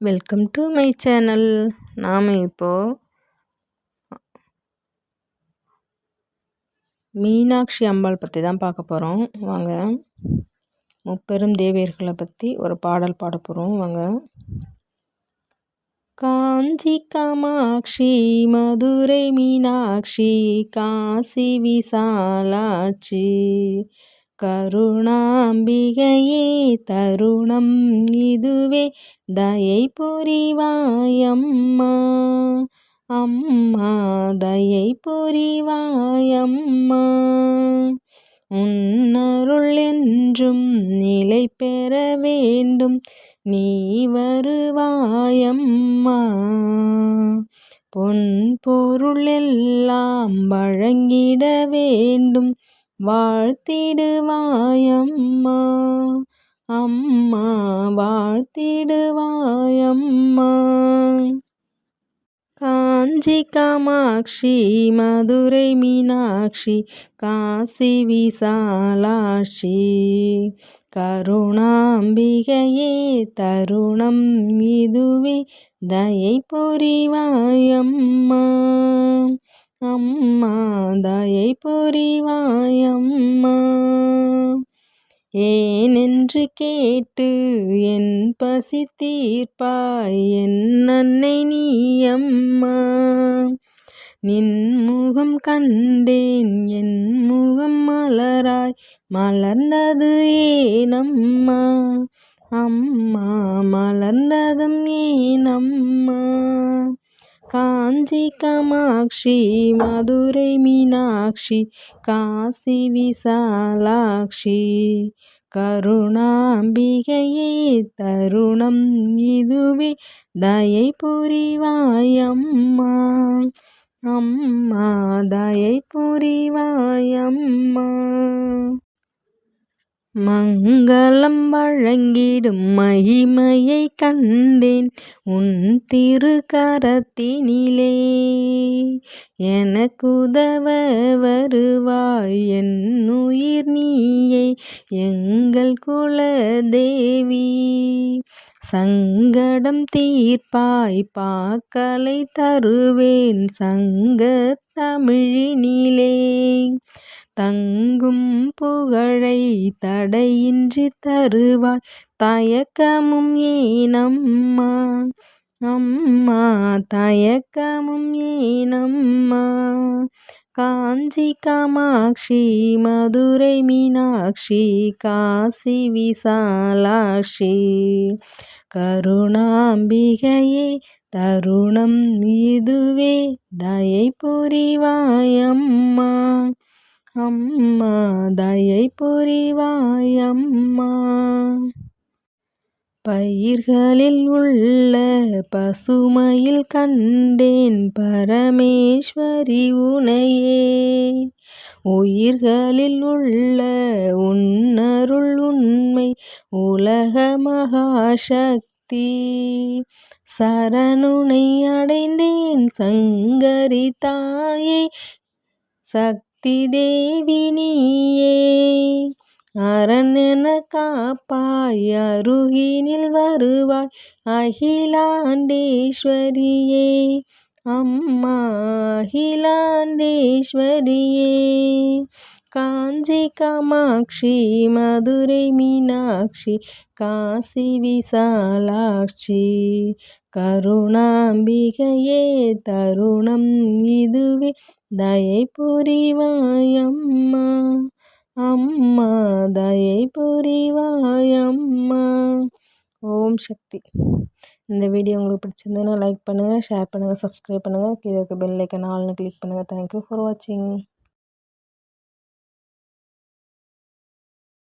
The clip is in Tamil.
வெல்கம் டு மை சேனல் நாம் இப்போது மீனாட்சி அம்பாள் பற்றி தான் பார்க்க போகிறோம் வாங்க. முப்பெரும் தேவியர்களை பற்றி ஒரு பாடல் பாட போகிறோம் வாங்க. காஞ்சி காமாட்சி மதுரை மீனாட்சி காசி விசாலாட்சி கருணாம்பிகையே தருணம் இதுவே. தயை புரிவாயம்மா அம்மா தயை புரிவாயம்மா. உன்னருள் என்றும் நிலை பெற வேண்டும் நீ வருவாயம்மா. பொன் பொருள் எல்லாம் வழங்கிட வேண்டும் வாழ்த்திடுவாயம்மா. அம்மா வாழ்த்திடுவாயம்மா. காஞ்சி காமாட்சி மதுரை மீனாட்சி காசி விசாலாட்சி. கருணாம்பிகையே தருணம் இதுவே தயை புரிவாயம்மா. அம்மா தயை புரிவாயம்மா ஏனென்று கேட்டு என் பசி தீர்ப்பாய் என் அன்னை நீ அம்மா. நின் முகம் கண்டேன் என் முகம் மலராய் மலர்ந்தது ஏனம்மா அம்மா? மலர்ந்ததும் ஏனம்மா காஞ்சி கமாட்சி மதுரை மீனாட்சி காசி விசாலாட்சி. கருணாம்பிகையே தருணம் இதுவே தயை புரிவாயம்மா. அம்மா தயை புரிவாயம்மா. மங்களம் வழங்கிடும் மகிமையை கண்டேன். உன் திருக்கரத்தினிலே எனக்குதவ வருவாய். என் உயிர் நீயே எங்கள் குலதேவி. சங்கடம் தீர்ப்பாய் பாக்கலை தருவேன் சங்க தமிழினிலே. தங்கும் புகழை தடையின்றி தருவாய் தயக்கமும் ஏனம்மா. அம்மா தயக்கமும் ஏனம்மா. காஞ்சி காமாட்சி மதுரை மீனாட்சி காசி விசாலாட்சி. கருணாம்பிகையே தருணம் இதுவே தயை புரிவாயம்மா. அம்மா தயை புரிவாயம்மா. பயிர்களில் உள்ள பசுமையில் கண்டேன் பரமேஸ்வரி உனையே. உயிர்களில் உள்ள உன்னருள் உண்மை உலக மகாசக்தி. சரணுனை அடைந்தேன் சங்கரி தாயை சக்தி தேவினியே அரணென காப்பாய் அருகினில் வருவாய் அகிலாண்டேஸ்வரியே. அம்மா அகிலாண்டேஸ்வரியே. காஞ்சி காமாட்சி மதுரை மீனாட்சி காசி விசாலாட்சி. கருணாம்பிகையே தருணம் இதுவே தயை புரிவாயம்மா அம்மா தயை புரிவாயம்மா ஓம் சக்தி. இந்த வீடியோ உங்களுக்கு பிடிச்சிருந்ததுன்னா லைக் பண்ணுங்கள் ஷேர் பண்ணுங்கள் சப்ஸ்கிரைப் பண்ணுங்கள் கீழே இருக்க பெல் ஐக்கன் ஆல்னு கிளிக் பண்ணுங்கள் தேங்க்யூ ஃபார் வாட்சிங்